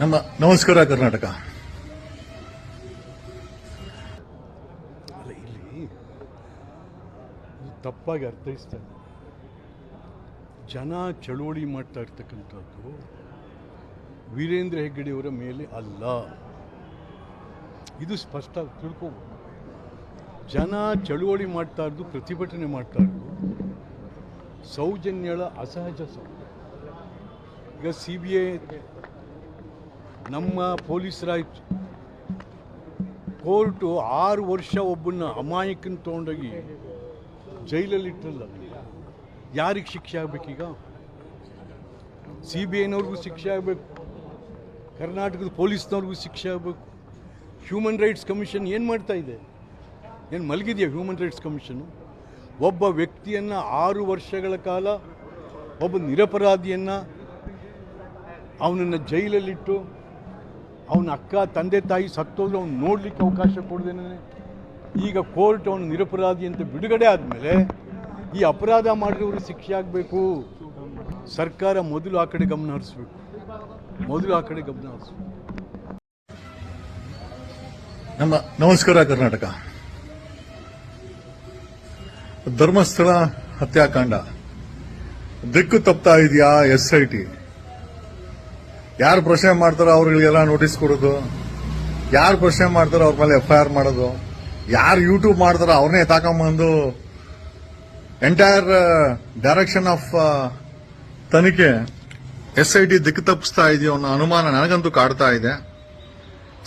ನಮ್ಮ ನಮಸ್ಕಾರ ಕರ್ನಾಟಕ. ಅಲ್ಲ, ಇಲ್ಲಿ ತಪ್ಪಾಗಿ ಅರ್ಥೈಸ್ತಾ ಜನ ಚಳುವಳಿ ಮಾಡ್ತಾ ಇರ್ತಕ್ಕಂಥದ್ದು ವೀರೇಂದ್ರ ಹೆಗ್ಗಡೆಯವರ ಮೇಲೆ ಅಲ್ಲ. ಇದು ಸ್ಪಷ್ಟ ತಿಳ್ಕೋಬೋದು. ಜನ ಚಳುವಳಿ ಮಾಡ್ತಾ ಇರೋದು, ಪ್ರತಿಭಟನೆ ಮಾಡ್ತಾ ಇರೋದು ಸೌಜನ್ಯಳ ಅಸಹಜ ಸೌ ಈಗ ಸಿ ಬಿ ಐ ನಮ್ಮ ಪೊಲೀಸರಾಯ್ತು. ಕೋರ್ಟು ಆರು ವರ್ಷ ಒಬ್ಬನ್ನ ಅಮಾಯಕನ ತೊಗೊಂಡೋಗಿ ಜೈಲಲ್ಲಿ ಇಟ್ಟರಲ್ಲ ಯಾರಿಗೆ ಶಿಕ್ಷೆ ಆಗಬೇಕೀಗ? ಸಿ ಬಿ ಐನವ್ರಿಗೂ ಶಿಕ್ಷೆ ಆಗಬೇಕು. ಕರ್ನಾಟಕದ ಪೊಲೀಸ್ನವ್ರಿಗೂ ಶಿಕ್ಷೆ ಆಗಬೇಕು. ಹ್ಯೂಮನ್ ರೈಟ್ಸ್ ಕಮಿಷನ್ ಏನು ಮಾಡ್ತಾ ಇದೆ? ಏನು ಮಲಗಿದೆಯಾ ಹ್ಯೂಮನ್ ರೈಟ್ಸ್ ಕಮಿಷನು? ಒಬ್ಬ ವ್ಯಕ್ತಿಯನ್ನು ಆರು ವರ್ಷಗಳ ಕಾಲ, ಒಬ್ಬ ನಿರಪರಾಧಿಯನ್ನು ಅವನನ್ನು ಜೈಲಲ್ಲಿಟ್ಟು ಅವನ ಅಕ್ಕ, ತಂದೆ, ತಾಯಿ ಸತ್ತೋದ್ರೆ ಅವ್ನು ನೋಡಲಿಕ್ಕೆ ಅವಕಾಶ ಕೊಡ್ದೇನೆ. ಈಗ ಕೋರ್ಟ್ ಅವನು ನಿರಪರಾಧಿ ಅಂತ ಬಿಡುಗಡೆ ಆದಮೇಲೆ ಈ ಅಪರಾಧ ಮಾಡಿರೋರು ಶಿಕ್ಷೆ ಆಗಬೇಕು. ಸರ್ಕಾರ ಮೊದಲು ಆ ಕಡೆ ಗಮನ ಹರಿಸ್ಬೇಕು. ಮೊದಲು ಆ ಕಡೆ ಗಮನ ಹರಿಸ್ಬೇಕು. ನಮ್ಮ ನಮಸ್ಕಾರ ಕರ್ನಾಟಕ. ಧರ್ಮಸ್ಥಳ ಹತ್ಯಾಕಾಂಡ. ದಿಕ್ಕು ತಪ್ತಾ ಇದೆಯಾ ಎಸ್ ಐ ಟಿ? ಯಾರು ಪ್ರಶ್ನೆ ಮಾಡ್ತಾರೋ ಅವ್ರಿಗೆಲ್ಲ ನೋಟಿಸ್ ಕೊಡೋದು. ಯಾರು ಪ್ರಶ್ನೆ ಮಾಡ್ತಾರೋ ಅವ್ರ ಮೇಲೆ ಎಫ್ ಐ ಆರ್ ಮಾಡೋದು. ಯಾರು ಯೂಟ್ಯೂಬ್ ಮಾಡ್ತಾರೋ ಅವ್ರನ್ನೇ ತಾಕೊಂಬಂದು ಎಂಟೈರ್ ಡೈರೆಕ್ಷನ್ ಆಫ್ ತನಿಖೆ ಎಸ್ ಐ ಟಿ ದಿಕ್ಕು ತಪ್ಪಿಸ್ತಾ ಇದೆಯೋ ಅನ್ನೋ ಅನುಮಾನ ನನಗಂತೂ ಕಾಡ್ತಾ ಇದೆ.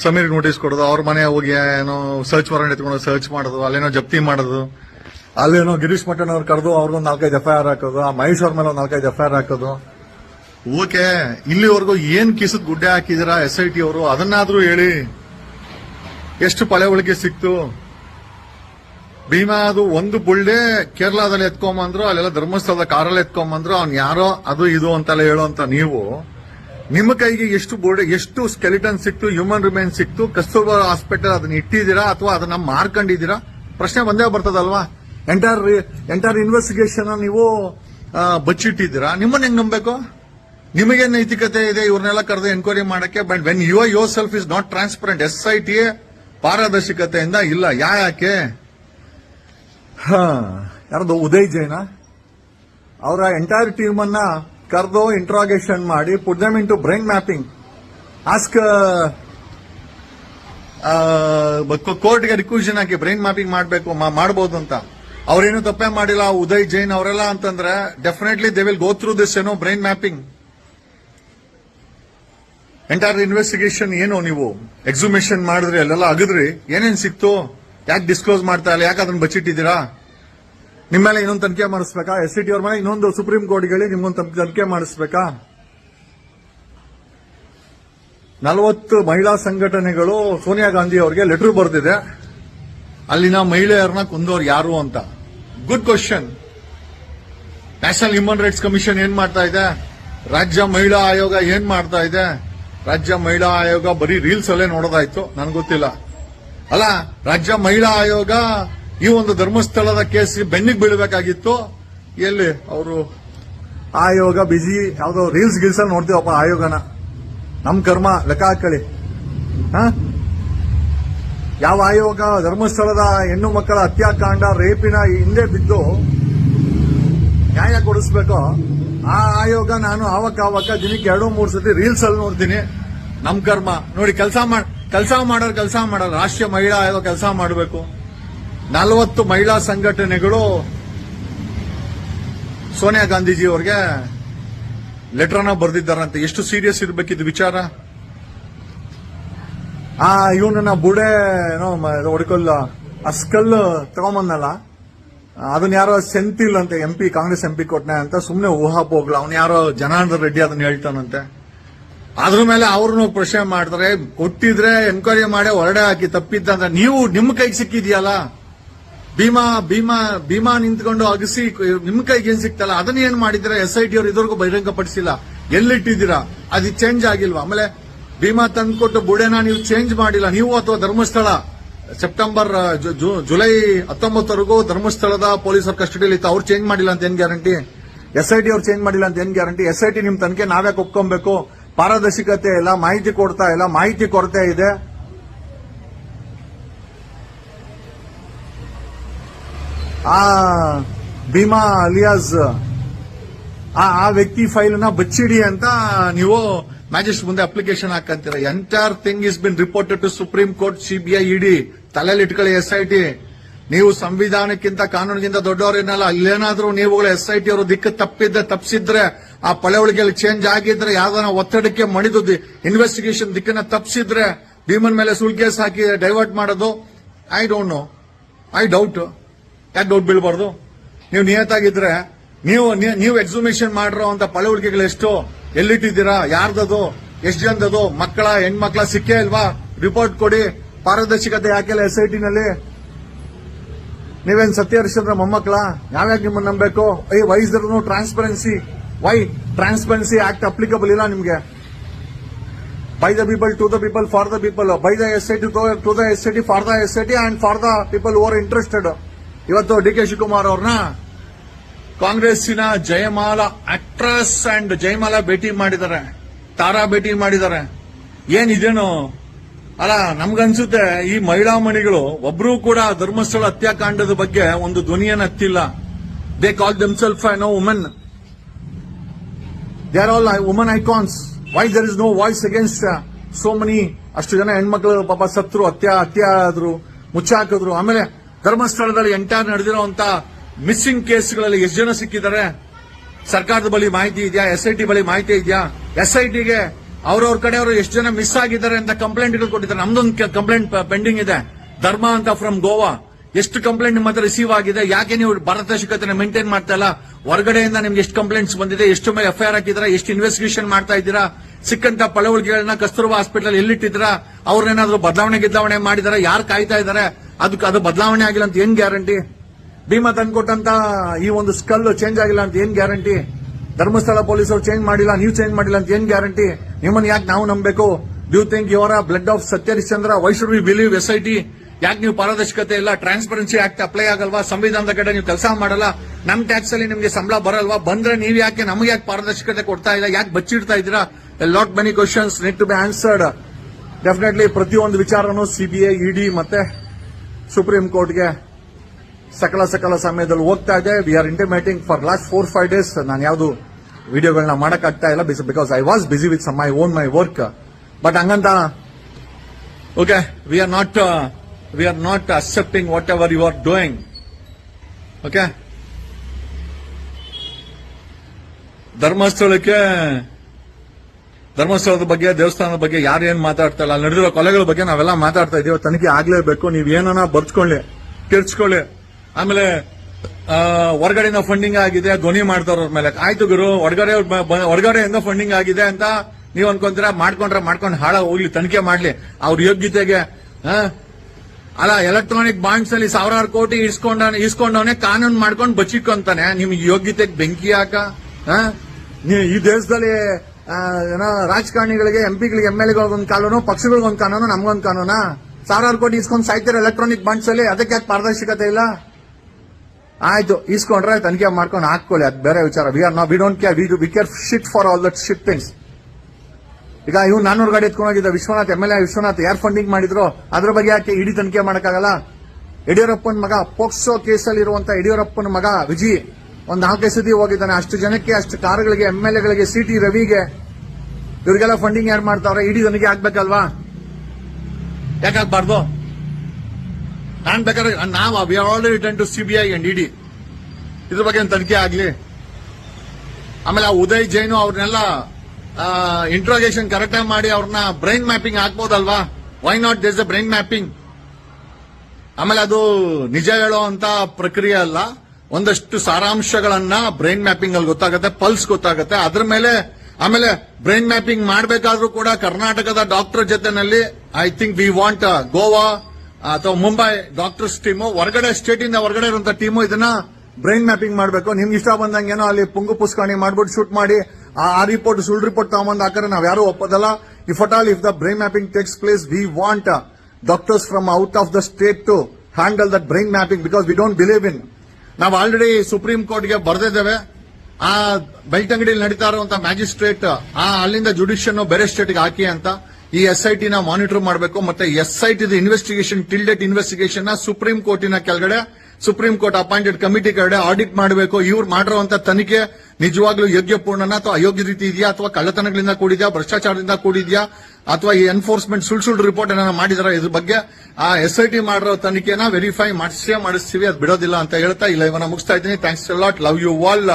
ಸಮೀರ್ ನೋಟಿಸ್ ಕೊಡೋದು, ಅವ್ರ ಮನೆ ಹೋಗಿ ಏನೋ ಸರ್ಚ್ ವಾರೆಂಟ್ ಎತ್ಕೊಂಡು ಸರ್ಚ್ ಮಾಡೋದು, ಅಲ್ಲೇನೋ ಜಪ್ತಿ ಮಾಡೋದು. ಅಲ್ಲೇನೋ ಗಿರೀಶ್ ಮಠನ್ ಅವ್ರು ಕರೆದು ಅವ್ರಿಗೊಂದು ನಾಲ್ಕೈದು ಎಫ್ ಐ ಆರ್ ಹಾಕೋದು, ಆ ಮಹೇಶ್ ಮೇಲೆ ಒಂದು ನಾಲ್ಕೈದು ಎಫ್ ಆರ್ ಹಾಕೋದು. ಓಕೆ ಇಲ್ಲಿವರೆಗೂ ಏನ್ ಕಿಸದ್ ಗುಡ್ಡೆ ಹಾಕಿದಿರಾ ಎಸ್ ಐ ಟಿ ಅವರು? ಅದನ್ನಾದ್ರೂ ಹೇಳಿ. ಎಷ್ಟು ಪಳೆವಳಿಕೆ ಸಿಕ್ತು? ಭೀಮಾ ಅದು ಒಂದು ಬುಳ್ಳೆ ಕೇರಳದಲ್ಲಿ ಎತ್ಕೊಂಬಂದ್ರು, ಅಲ್ಲೆಲ್ಲ ಧರ್ಮಸ್ಥಳದ ಕಾರಲ್ಲಿ ಎತ್ಕೊಂಬಂದ್ರು, ಅವ್ನ್ ಯಾರೋ, ಅದು ಇದು ಅಂತೆಲ್ಲ ಹೇಳುವಂತ ನೀವು. ನಿಮ್ಮ ಕೈಗೆ ಎಷ್ಟು ಬುಳ್ಳೆ, ಎಷ್ಟು ಸ್ಕೆಲಿಟನ್ ಸಿಕ್ತು, ಹ್ಯೂಮನ್ ರಿಮೈನ್ ಸಿಕ್ತು, ಕಸ್ತೂರ್ಬಾ ಹಾಸ್ಪಿಟಲ್ ಅದನ್ನ ಇಟ್ಟಿದ್ದೀರಾ ಅಥವಾ ಅದನ್ನ ಮಾರ್ಕೊಂಡಿದ್ದೀರಾ? ಪ್ರಶ್ನೆ ಬಂದೇ ಬರ್ತದಲ್ವಾ? ಎಂಟೈರ್ ಎಂಟೈರ್ ಇನ್ವೆಸ್ಟಿಗೇಷನ್ ನೀವು ಬಚ್ಚಿಟ್ಟಿದ್ದೀರಾ? ನಿಮ್ಮನ್ನ ಹೆಂಗ್ ನಂಬೇಕು ನಿಮಗೆ ನೈತಿಕತೆ ಇದೆ ಇವ್ರನ್ನೆಲ್ಲ ಕರೆದು ಎನ್ಕ್ವೈರಿ ಮಾಡಕ್ಕೆ but when your yourself is not transparent S I T ಪಾರದರ್ಶಕತೆಯಿಂದ ಇಲ್ಲ. ಯಾ ಯಾಕೆ? ಯಾರದು? ಉದಯ್ ಜೈನ? ಅವರ ಎಂಟೈರ್ ಟೀಮ್ ಅನ್ನ ಕರೆದು ಇಂಟ್ರಾಗೇಷನ್ ಮಾಡಿ put them into brain mapping ask ಕೋರ್ಟ್ಗೆ ರಿಕ್ವಿಷನ್ ಹಾಕಿ ಬ್ರೈನ್ ಮ್ಯಾಪಿಂಗ್ ಮಾಡಬೇಕು ಮಾಡಬಹುದು ಅಂತ. ಅವ್ರೇನು ತಪ್ಪೇ ಮಾಡಿಲ್ಲ ಉದಯ್ ಜೈನ್ ಅವರೆಲ್ಲ ಅಂತಂದ್ರೆ definitely they will go through this ಏನೋ ಬ್ರೈನ್ ಮ್ಯಾಪಿಂಗ್ ಎಂಟೈರ್ ಇನ್ವೆಸ್ಟಿಗೇಷನ್ ಏನು ನೀವು? ಎಕ್ಸುಮೇಷನ್ ಮಾಡಿದ್ರಿ ಅಲ್ಲೆಲ್ಲ ಅಗದ್ರಿ? ಏನೇನ್ ಸಿಕ್ತು? ಯಾಕೆ ಡಿಸ್ಕ್ಲೋಸ್ ಮಾಡ್ತಾ ಇಲ್ಲ? ಯಾಕೆ ಅದನ್ನ ಬಚ್ಚಿಟ್ಟಿದ್ದೀರಾ? ನಿಮ್ಮ ಮೇಲೆ ಇನ್ನೊಂದು ತನಿಖೆ ಮಾಡಿಸ್ಬೇಕಾ? ಎಸ್ ಸಿ ಟಿ ಅವ್ರ ಮೇಲೆ ಇನ್ನೊಂದು ಸುಪ್ರೀಂ ಕೋರ್ಟ್ ಹೇಳಿ ನಿಮ್ಗೊಂದು ತನ್- ತನಿಖೆ ಮಾಡಿಸ್ಬೇಕಾ? ನಲವತ್ತು ಮಹಿಳಾ ಸಂಘಟನೆಗಳು ಸೋನಿಯಾ ಗಾಂಧಿ ಅವರಿಗೆ ಲೆಟರ್ ಬರೆದಿದೆ. ಅಲ್ಲಿನ ಮಹಿಳೆಯರನ್ನ ಕೊಂದವ್ರು ಯಾರು ಅಂತ. Good question national human rights commission ಏನ್ ಮಾಡ್ತಾ ಇದೆ? ರಾಜ್ಯ ಮಹಿಳಾ ಆಯೋಗ ಏನ್ ಮಾಡ್ತಾ ಇದೆ? ರಾಜ್ಯ ಮಹಿಳಾ ಆಯೋಗ ಬರೀ ರೀಲ್ಸ್ ಅಲ್ಲೇ ನೋಡೋದಾಯ್ತು. ನನ್ಗೆ ಗೊತ್ತಿಲ್ಲ. ಅಲ್ಲ, ರಾಜ್ಯ ಮಹಿಳಾ ಆಯೋಗ ಈ ಒಂದು ಧರ್ಮಸ್ಥಳದ ಕೇಸ್ ಬೆನ್ನಿಗೆ ಬೀಳಬೇಕಾಗಿತ್ತು. ಎಲ್ಲಿ? ಅವರು ಆಯೋಗ ಬಿಜಿ ಯಾವ್ದೋ ರೀಲ್ಸ್ ಗಿಲ್ಸ್ ನೋಡ್ತೀವಪ್ಪ ಆಯೋಗನ. ನಮ್ ಕರ್ಮ, ಲೆಕ್ಕ ಹಾಕಳಿ ಹ? ಯಾವ ಆಯೋಗ? ಧರ್ಮಸ್ಥಳದ ಹೆಣ್ಣು ಮಕ್ಕಳ ಹತ್ಯಾಕಾಂಡ, ರೇಪಿನ ಹಿಂದೆ ಬಿದ್ದು ನ್ಯಾಯ ಕೊಡಿಸ್ಬೇಕೋ? ಆ ಆಯೋಗ ನಾನು ಆವಕ್ಕ ಆವಕ್ಕ ದಿನಕ್ಕೆ ಎರಡು ಮೂರು ಸತಿ ರೀಲ್ಸ್ ಅಲ್ಲಿ ನೋಡ್ತೀನಿ. ನಮ್ ಕರ್ಮ. ನೋಡಿ, ಕೆಲಸ ಮಾಡ ಕೆಲಸ ಮಾಡೋರು ಕೆಲಸ ಮಾಡೋರು, ರಾಷ್ಟ್ರೀಯ ಮಹಿಳಾ ಆಯೋಗ ಕೆಲಸ ಮಾಡಬೇಕು. ನಲವತ್ತು ಮಹಿಳಾ ಸಂಘಟನೆಗಳು ಸೋನಿಯಾ ಗಾಂಧೀಜಿ ಅವ್ರಿಗೆ ಲೆಟರ್ನ ಬರೆದಿದ್ದಾರಂತೆ. ಎಷ್ಟು ಸೀರಿಯಸ್ ಇರಬೇಕಿದ್ದು ವಿಚಾರ? ಆ, ಇವನನ್ನ ಬುಡೆ, ಏನೋ ಹೊಡ್ಕೊಲ್ಲ ಅಸ್ಕಲ್ಲು ಸ್ಕಲ್ ತಗೊಂಬಂದಲ್ಲ. ಅದನ್ನ ಯಾರೋ ಸೆಂತಿಲ್ ಅಂತ M P Congress M P ಕೊಟ್ಟನೆ ಅಂತ ಸುಮ್ನೆ ಊಹಾಪೋಗ್ಲ. ಅವ್ನು ಯಾರೋ ಜನಾರ್ದನ್ ರೆಡ್ಡಿ ಅದನ್ನ ಹೇಳ್ತಾನಂತೆ. ಅದ್ರ ಮೇಲೆ ಅವ್ರನ್ನೂ ಪ್ರಶ್ನೆ ಮಾಡಿದ್ರೆ ಕೊಟ್ಟಿದ್ರೆ ಎನ್ಕ್ವೈರಿ ಮಾಡಿ ಹೊರಡೆ ಹಾಕಿ ತಪ್ಪಿದ್ದಂತ ನೀವು ನಿಮ್ಮ ಕೈಗೆ ಸಿಕ್ಕಿದ್ಯಲ್ಲ? ಭೀಮಾ ಭೀಮಾ ಭೀಮಾ ನಿಂತ್ಕೊಂಡು ಅಗಸಿ, ನಿಮ್ ಕೈಗೆ ಏನ್ ಸಿಕ್ತಲ್ಲ? ಅದನ್ನ ಏನ್ ಮಾಡಿದ್ರೆ ಎಸ್ ಐ ಟಿ ಅವ್ರು ಇದುವರೆಗೂ ಬಹಿರಂಗಪಡಿಸಿಲ್ಲ. ಎಲ್ಲಿಟ್ಟಿದ್ದೀರಾ? ಅದು ಚೇಂಜ್ ಆಗಿಲ್ವಾ? ಆಮೇಲೆ, ಭೀಮಾ ತಂದ್ಕೊಟ್ಟು ಬುಡೆನ ನೀವು ಚೇಂಜ್ ಮಾಡಿಲ್ಲ. ನೀವು ಅಥವಾ ಧರ್ಮಸ್ಥಳ? ಸೆಪ್ಟೆಂಬರ್ ಜುಲೈ ಹತ್ತೊಂಬತ್ತರೆಗೂ ಧರ್ಮಸ್ಥಳದ ಪೊಲೀಸರ ಕಸ್ಟಡಿಯಲ್ಲಿ ಇತ್ತು. ಅವ್ರು ಚೇಂಜ್ ಮಾಡಿಲ್ಲ ಅಂತ ಏನ್ ಗ್ಯಾರಂಟಿ ಎಸ್ ಐ ಅವ್ರು ಚೇಂಜ್ ಮಾಡಿಲ್ಲ ಅಂತ ಏನ್ ಗ್ಯಾರಂಟಿ ಎಸ್ ಐ ಟಿ ನಿಮ್ ತನಿಖೆ ನಾವ್ಯಾಕೆ ಒಪ್ಕೊಬೇಕು. ಪಾರದರ್ಶಕತೆ ಇಲ್ಲ, ಮಾಹಿತಿ ಕೊಡ್ತಾ ಇಲ್ಲ, ಮಾಹಿತಿ ಕೊರತೆ ಇದೆ. ಆ ಭೀಮಾ ಅಲಿಯಾಸ್, ಆ ಆ ವ್ಯಕ್ತಿ ಫೈಲ್ನ ಬಚ್ಚಿಡಿ ಅಂತ ನೀವು ಮ್ಯಾಜಿಸ್ಟ್ರೇಟ್ ಮುಂದೆ application ಹಾಕಂತೀರ. Entire thing is been reported to supreme court CBI ED ತಲೆಯಲ್ಲಿ ಇಟ್ಕೊಳ್ಳಿ ಎಸ್ ಐ ಟಿ. ನೀವು ಸಂವಿಧಾನಕ್ಕಿಂತ ಕಾನೂನಿಗಿಂತ ದೊಡ್ಡವರೇನಲ್ಲ, ಅಲ್ಲೇನಾದ್ರೂ ನೀವುಗಳು ಎಸ್ ಐ ಟಿ ಅವರು ದಿಕ್ಕು ತಪ್ಪಿದ್ದೆ ತಪ್ಪಿಸಿದ್ರೆ ಆ ಪಳವಳಿಗೆಯಲ್ಲಿ ಚೇಂಜ್ ಆಗಿದ್ರೆ, ಯಾವ್ದಾನ ಒತ್ತಡಕ್ಕೆ ಮಣಿದು ಇನ್ವೆಸ್ಟಿಗೇಷನ್ ದಿಕ್ಕನ್ನ ತಪ್ಪಿಸಿದ್ರೆ ಭೀಮನ್ ಮೇಲೆ ಸುಳ್ ಕೇಸ್ ಹಾಕಿ ಡೈವರ್ಟ್ ಮಾಡೋದು I don't know I doubt ಯಾಕೆ ಡೌಟ್ ಬೀಳ್ಬಾರ್ದು? ನೀವು ನಿಯತಾಗಿದ್ರೆ ನೀವು ನೀವು ಎಕ್ಸಿಮಿಷನ್ ಮಾಡಿರೋ ಅಂತ ಪಳವಳಿಕೆಗಳು ಎಷ್ಟು? ಎಲ್ಲಿಟ್ಟಿದ್ದೀರಾ? ಯಾರ್ದದು? ಎಷ್ಟು ಜನದದು? ಮಕ್ಕಳ, ಹೆಣ್ಮಕ್ಳ ಸಿಕ್ಕೇ ಇಲ್ವಾ? ರಿಪೋರ್ಟ್ ಕೊಡಿ. ಪಾರದರ್ಶಕತೆ ಯಾಕೆಲ್ಲ ಎಸ್ ಐ ಟಿನಲ್ಲಿ ನೀವೇನ್ ಸತ್ಯ ಹರಿಸಿದ್ರೆ ಮೊಮ್ಮಕ್ಕಳ? ಯಾವ್ಯಾಗ ನಿಮ್ಮನ್ನ ನಂಬಬೇಕು? I why's transparency why transparency act applicable ಇಲ್ಲ ನಿಮ್ಗೆ? By the people to the people for the people by the S I T to the S I T for the S I T and for the people or interested ಇವತ್ತು D K Shivakumar ಅವ್ರನ್ನ ಕಾಂಗ್ರೆಸ್ಸಿನ Jayamala actress and Jayamala ಭೇಟಿ ಮಾಡಿದ್ದಾರೆ. ತಾರಾ ಭೇಟಿ ಮಾಡಿದ್ದಾರೆ. ಏನಿದೇನು? ಅಲ್ಲ, ನಮ್ಗನ್ಸುತ್ತೆ, ಈ ಮಹಿಳಾ ಮಣಿಗಳು ಒಬ್ರು ಕೂಡ ಧರ್ಮಸ್ಥಳ ಹತ್ಯಾಕಾಂಡದ ಬಗ್ಗೆ ಒಂದು ಧ್ವನಿಯನ್ನ ಹತ್ತಿಲ್ಲ. They call themselves no women they are all women icons why there is no voice against so many ಅಷ್ಟು ಜನ ಹೆಣ್ಮಕ್ಳು, ಪಾಪ ಸತ್ರು, ಹತ್ಯೆ ಹತ್ಯೆ ಆದ್ರು, ಮುಚ್ಚಾಕಿದ್ರು. ಆಮೇಲೆ ಧರ್ಮಸ್ಥಳದಲ್ಲಿ ಎಂಟಾರ್ ನಡೆದಿರುವಂತ ಮಿಸ್ಸಿಂಗ್ ಕೇಸ್ಗಳಲ್ಲಿ ಎಷ್ಟು ಜನ ಸಿಕ್ಕಿದ್ದಾರೆ? ಸರ್ಕಾರದ ಬಳಿ ಮಾಹಿತಿ ಇದೆಯಾ? ಎಸ್ ಐ ಟಿ ಬಳಿ ಮಾಹಿತಿ ಇದೆಯಾ? ಎಸ್ ಐ ಅವ್ರವ್ರ ಕಡೆಯವರು ಎಷ್ಟು ಜನ ಮಿಸ್ ಆಗಿದ್ದಾರೆ ಅಂತ ಕಂಪ್ಲೇಂಟ್ಗಳು ಕೊಟ್ಟಿದ್ದಾರೆ. ನಮ್ದೊಂದು ಕಂಪ್ಲೇಂಟ್ ಪೆಂಡಿಂಗ್ ಇದೆ. ಧರ್ಮ ಅಂತ ಫ್ರಮ್ ಗೋವಾ ಎಷ್ಟು ಕಂಪ್ಲೇಂಟ್ ನಿಮ್ಮ ಹತ್ರ ರಿಸೀವ್ ಆಗಿದೆ? ಯಾಕೆ ನೀವು ಪಾರದರ್ಶಕತೆ ಮೇಂಟೈನ್ ಮಾಡ್ತಾ ಇಲ್ಲ? ಹೊರಗಡೆಯಿಂದ ನಿಮ್ಗೆ ಎಷ್ಟು ಕಂಪ್ಲೇಂಟ್ಸ್ ಬಂದಿದೆ? ಎಷ್ಟು ಮೇಲೆ ಎಫ್ಐಆರ್ ಹಾಕಿದ್ರ ಎಷ್ಟು ಇನ್ವೆಸ್ಟಿಗೇಷನ್ ಮಾಡ್ತಾ ಇದ್ದೀರಾ? ಸಿಕ್ಕಂತ ಪಳವಳಿಕೆಗಳನ್ನ ಕಸ್ತೂರ್ಬಾ ಹಾಸ್ಪಿಟಲ್ ಎಲ್ಲಿಟ್ಟಿದ್ರ ಅವ್ರನ್ನೇನಾದ್ರೂ ಬದಲಾವಣೆ ಗಿದ್ದಾವಣೆ ಮಾಡಿದಾರೆ? ಯಾರು ಕಾಯ್ತಾ ಇದ್ದಾರೆ ಅದಕ್ಕೆ ಅದು ಬದಲಾವಣೆ ಆಗಿಲ್ಲ ಅಂತ ಏನ್ ಗ್ಯಾರಂಟಿ ಭೀಮಾ ತಂದ್ಕೊಟ್ಟಂತ ಈ ಒಂದು ಸ್ಕಲ್ ಚೇಂಜ್ ಆಗಿಲ್ಲ ಅಂತ ಏನ್ ಗ್ಯಾರಂಟಿ ಧರ್ಮಸ್ಥಳ ಪೊಲೀಸರು ಚೇಂಜ್ ಮಾಡಿಲ್ಲ, ನೀವು ಚೇಂಜ್ ಮಾಡಿಲ್ಲ ಅಂತ ಏನ್ ಗ್ಯಾರಂಟಿ ನಿಮ್ಮನ್ನ ಯಾಕೆ ನಾವು ನಂಬಬೇಕು? Do think your blood of Satyaharishchandra why should we believe S I T ಯಾಕೆ ನೀವು ಪಾರದರ್ಶಕತೆ ಇಲ್ಲ? ಟ್ರಾನ್ಸ್ಪರೆನ್ಸಿ ಆಕ್ಟ್ ಅಪ್ಲೈ ಆಗಲ್ವಾ? ಸಂವಿಧಾನದ ಕಡೆ ನೀವು ಕೆಲಸ ಮಾಡಲ್ಲ? ನಮ್ ಟ್ಯಾಕ್ಸ್ ಅಲ್ಲಿ ನಿಮಗೆ ಸಂಬಳ ಬರಲ್ವಾ? ಬಂದ್ರೆ ನೀವು ಯಾಕೆ ನಮಗೆ ಯಾಕೆ ಪಾರದರ್ಶಕತೆ ಕೊಡ್ತಾ ಇಲ್ಲ? ಯಾಕೆ ಬಚ್ಚಿಡ್ತಾ ಇದ್ದೀರಾ? Lot many questions need to be answered definitely ಪ್ರತಿಯೊಂದು ವಿಚಾರನೂ ಸಿಬಿಐ ಇಡಿ ಮತ್ತೆ ಸುಪ್ರೀಂ ಕೋರ್ಟ್ಗೆ ಸಕಲ ಸಕಲ ಸಮಯದಲ್ಲಿ ಹೋಗ್ತಾ ಇದೆ. We are intimating for last four five days ನಾನು ಯಾವುದು ವಿಡಿಯೋಗಳನ್ನ ಮಾಡಕ್ ಆಗ್ತಾ ಇಲ್ಲ because I was busy with my own my work but ಹಂಗಂತ okay we are not we are not accepting whatever you are doing okay ಧರ್ಮಸ್ಥಳಕ್ಕೆ, ಧರ್ಮಸ್ಥಳದ ಬಗ್ಗೆ, ದೇವಸ್ಥಾನದ ಬಗ್ಗೆ ಯಾರು ಏನ್ ಮಾತಾಡ್ತಾ ಇಲ್ಲ. ನಡೆದಿರೋ ಕೊಲೆಗಳ ಬಗ್ಗೆ ನಾವೆಲ್ಲ ಮಾತಾಡ್ತಾ ಇದೀವಿ. ತನಿಖೆ ಆಗ್ಲೇಬೇಕು. ನೀವ್ ಏನನ್ನ ಬರ್ಚ್ಕೊಳ್ಳಿ ತಿಳ್ಸ್ಕೊಳ್ಳಿ ಆಮೇಲೆ ಹೊರಗಡೆಯಿಂದ ಫಂಡಿಂಗ್ ಆಗಿದೆ, ಧ್ವನಿ ಮಾಡ್ತಾರ ಮೇಲೆ. ಆಯ್ತು ಗುರು, ಹೊರಗಡೆ ಹೊರಗಡೆಯಿಂದ ಫಂಡಿಂಗ್ ಆಗಿದೆ ಅಂತ ನೀವ್ ಅನ್ಕೊಂತೀರ? ಮಾಡ್ಕೊಂಡ್ರೆ ಮಾಡ್ಕೊಂಡು ಹಾಳ ಹೋಗ್ಲಿ, ತನಿಖೆ ಮಾಡ್ಲಿ. ಅವ್ರ ಯೋಗ್ಯತೆಗೆ ಅಲ್ಲ ಎಲೆಕ್ಟ್ರಾನಿಕ್ ಬಾಂಡ್ಸ್ ಅಲ್ಲಿ ಸಾವಿರಾರು ಕೋಟಿ ಇಸ್ಕೊಂಡ ಇಸ್ಕೊಂಡವನೇ ಕಾನೂನು ಮಾಡ್ಕೊಂಡು ಬಚ್ಚಿಕೊಂತಾನೆ. ನಿಮ್ಗೆ ಯೋಗ್ಯತೆಗೆ ಬೆಂಕಿ ಹಾಕ ಈ ದೇಶದಲ್ಲಿ ಏನೋ ರಾಜಕಾರಣಿಗಳಿಗೆ ಎಂಪಿಗಳಿಗೆ ಎಂ ಎಲ್ ಒಂದು ಕಾನೂನು ಪಕ್ಷಗಳಿಗೊಂದು ಕಾನೂನು, ನಮ್ಗೊಂದು ಕಾನೂನಾ? ಸಾವಿರಾರು ಕೋಟಿ ಇಸ್ಕೊಂಡು ಸಾಯ್ತಾರೆ ಎಲೆಕ್ಟ್ರಾನಿಕ್ ಬಾಂಡ್ಸ್ ಅಲ್ಲಿ, ಅದಕ್ಕೆ ಯಾಕೆ ಪಾರದರ್ಶಕತೆ ಇಲ್ಲ? ಆಯ್ತು ಇಸ್ಕೊಂಡ್ರೆ ತನಿಖೆ ಮಾಡ್ಕೊಂಡು ಹಾಕೊಳ್ಳಿ ಅದು ಬೇರೆ ವಿಚಾರ. ವಿ ಆರ್ ನಾ we don't care we we care shit for all that shit things ಈಗ ಇವ್ ನಾನೂರು ಗಾಡಿ ಎತ್ಕೊಂಡೋಗಿದ್ದ Vishwanath M L A Vishwanath ಯಾರು ಫಂಡಿಂಗ್ ಮಾಡಿದ್ರು, ಅದ್ರ ಬಗ್ಗೆ ಯಾಕೆ ಇಡೀ ತನಿಖೆ ಮಾಡಕ್ಕಾಗಲ್ಲ? ಯಡಿಯೂರಪ್ಪನ ಮಗ, ಪೋಕ್ಸೋ ಕೇಸಲ್ಲಿ ಇರುವಂತ ಯಡಿಯೂರಪ್ಪನ ಮಗ, ವಿಜಿ. ಒಂದ್ ನಾಲ್ಕೈದು ಸತಿ ಹೋಗಿದ್ದಾನೆ. ಅಷ್ಟು ಜನಕ್ಕೆ, ಅಷ್ಟು ಕಾರುಗಳಿಗೆ ಎಂ ಎಲ್ ಎಗಳಿಗೆ ಸಿ ಟಿ ರವಿಗೆ, ಇವ್ರಿಗೆಲ್ಲ ಫಂಡಿಂಗ್ ಯಾರು ಮಾಡ್ತಾವ್ರೆ? ಇಡೀ ತನಿಖೆ ಆಗ್ಬೇಕಲ್ವಾ? ಯಾಕೆ ಆಗ್ಬಾರ್ದು? ನಾನ್ ಬೇಕಾದ್ರೆ ನಾವು we are already return to CBI and ED ಇದ್ರ ಬಗ್ಗೆ ತನಿಖೆ ಆಗಲಿ. ಆಮೇಲೆ ಆ ಉದಯ್ ಜೈನು ಅವ್ರನ್ನೆಲ್ಲ ಇಂಟ್ರೋಗೇಷನ್ ಕರೆಕ್ಟ್ ಆಗಿ ಮಾಡಿ ಅವ್ರನ್ನ brain mapping ಹಾಕ್ಬೋದಲ್ವಾ why not this uh brain mapping ಆಮೇಲೆ ಅದು ನಿಜ ಅಂತ ಪ್ರಕ್ರಿಯೆ ಅಲ್ಲ. ಒಂದಷ್ಟು ಸಾರಾಂಶಗಳನ್ನ ಬ್ರೈನ್ ಮ್ಯಾಪಿಂಗ್ ಅಲ್ಲಿ ಗೊತ್ತಾಗುತ್ತೆ ಪಲ್ಸ್ ಗೊತ್ತಾಗುತ್ತೆ. ಅದ್ರ ಮೇಲೆ, ಆಮೇಲೆ ಬ್ರೈನ್ ಮ್ಯಾಪಿಂಗ್ ಮಾಡಬೇಕಾದ್ರೂ ಕೂಡ ಕರ್ನಾಟಕದ ಡಾಕ್ಟರ್ ಜೊತೆನಲ್ಲಿ I think we want Goa ಅಥವಾ ಮುಂಬೈ ಡಾಕ್ಟರ್ಸ್ ಟೀಮು ಹೊರಗಡೆ ಸ್ಟೇಟ್ ಇಂದ ಹೊರಗಡೆ ಇರುವಂತ ಟೀಮು ಇದನ್ನ ಬ್ರೈನ್ ಮ್ಯಾಪಿಂಗ್ ಮಾಡಬೇಕು. ನಿಮ್ಗೆ ಇಷ್ಟ ಬಂದಂಗೇನೋ ಅಲ್ಲಿ ಪುಂಗು ಪುಸ್ಕಾಣಿ ಮಾಡ್ಬಿಟ್ಟು ಶೂಟ್ ಮಾಡಿ, ಆ ರಿಪೋರ್ಟ್ ಸುಳ್ಳು ರಿಪೋರ್ಟ್ ತಗೊಂಬಂದು ಹಾಕಾರೆ ನಾವು ಯಾರು ಒಪ್ಪೋದಲ್ಲ. If at all if the brain mapping takes place we want doctors from out of the state to handle that brain mapping because we don't believe in ನಾವು ಆಲ್ರೆಡಿ ಸುಪ್ರೀಂ ಕೋರ್ಟ್ಗೆ ಬರ್ದಿದ್ದೇವೆ. ಆ ಬೆಳ್ತಂಗಡಿಯಲ್ಲಿ ನಡೀತಾ ಇರುವಂತ ಮ್ಯಾಜಿಸ್ಟ್ರೇಟ್ ಆ, ಅಲ್ಲಿಂದ ಜುಡಿಷಿಯನ್ನು ಬೇರೆ ಸ್ಟೇಟ್ಗೆ ಹಾಕಿ ಅಂತ. ಈ ಎಸ್ ಐ ಟಿನ ಮಾನಿಟರ್ ಮಾಡಬೇಕು, ಮತ್ತೆ S I T investigation till date investigation supreme ಕೋರ್ಟಿನ ಕೆಳಗಡೆ ಸುಪ್ರೀಂ ಕೋರ್ಟ್ ಅಪಾಯಿಂಟೆಡ್ ಕಮಿಟಿ ಕೆಳಗಡೆ ಆಡಿಟ್ ಮಾಡಬೇಕು. ಇವ್ರು ಮಾಡಿರುವಂತ ತನಿಖೆ ನಿಜವಾಗ್ಲೂ ಯೋಗ್ಯಪೂರ್ಣನ ಅಥವಾ ಅಯೋಗ್ಯ ರೀತಿ ಇದೆಯಾ ಅಥವಾ ಕಳ್ಳತನಗಳಿಂದ ಕೂಡಿದ್ಯಾ, ಭ್ರಷ್ಟಾಚಾರದಿಂದ ಕೂಡಿದ್ಯಾ, ಅಥವಾ ಈ ಎನ್ಫೋರ್ಸ್ಮೆಂಟ್ ಸುಳ್ಳು ಸುಳ್ಳು ರಿಪೋರ್ಟ್ ಏನಾದ್ರು ಮಾಡಿದಾರ ಇದ್ರ ಬಗ್ಗೆ? ಆ ಎಸ್ ಐ ಟಿ ಮಾಡಿರೋ ತನಿಖೆನ ವೆರಿಫೈ ಮಾಡಿಸೇ ಮಾಡಿಸ್ತೀವಿ, ಅದು ಬಿಡೋದಿಲ್ಲ ಅಂತ ಹೇಳ್ತಾ ಇಲ್ಲ ಇವನ್ನ ಮುಗಿಸ್ತಾ ಇದ್ದೀನಿ. Thanks lot love you all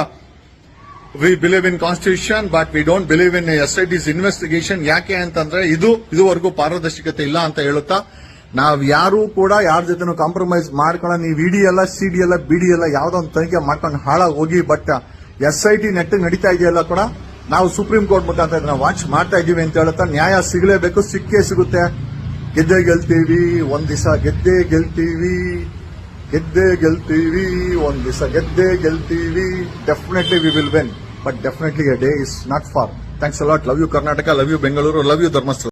we believe in constitution but we don't believe in S I T's investigation ಯಾಕೆ ಅಂತಂದ್ರೆ ಇದು ಇದುವರೆಗೂ ಪಾರದರ್ಶಕತೆ ಇಲ್ಲ ಅಂತ ಹೇಳುತ್ತಾ, ನಾವ್ ಯಾರು ಕೂಡ ಯಾರ ಜೊತೆನೂ ಕಾಂಪ್ರಮೈಸ್ ಮಾಡ್ಕೊಳ್ಳ ನೀವು ಇಡಿ ಎಲ್ಲ, ಸಿ ಡಿ ಎಲ್ಲ ಬಿಡಿ ಎಲ್ಲ ಯಾವ್ದೋ ಒಂದು ತನಿಖೆ ಮಾಡ್ಕೊಂಡು ಹಾಳಾಗಿ ಹೋಗಿ but S I T net ನಡೀತಾ ಇದೆಯಲ್ಲ ಕೂಡ ನಾವು ಸುಪ್ರೀಂ ಕೋರ್ಟ್ ಮುಖಾಂತರ ಇದನ್ನ ವಾಚ್ ಮಾಡ್ತಾ ಇದೀವಿ ಅಂತ ಹೇಳುತ್ತಾ, ನ್ಯಾಯ ಸಿಗಲೇಬೇಕು, ಸಿಕ್ಕೇ ಸಿಗುತ್ತೆ. ಗೆದ್ದೇ ಗೆಲ್ತೀವಿ, ಒಂದ್ ದಿವಸ ಗೆದ್ದೇ ಗೆಲ್ತೀವಿ. ಗೆದ್ದೇ ಗೆಲ್ತೀವಿ, ಒಂದ್ ದಿವಸ ಗೆದ್ದೇ ಗೆಲ್ತೀವಿ definitely we will when but definitely day is not for thanks a lot love you Karnataka love you Bengaluru love you Dharmasthala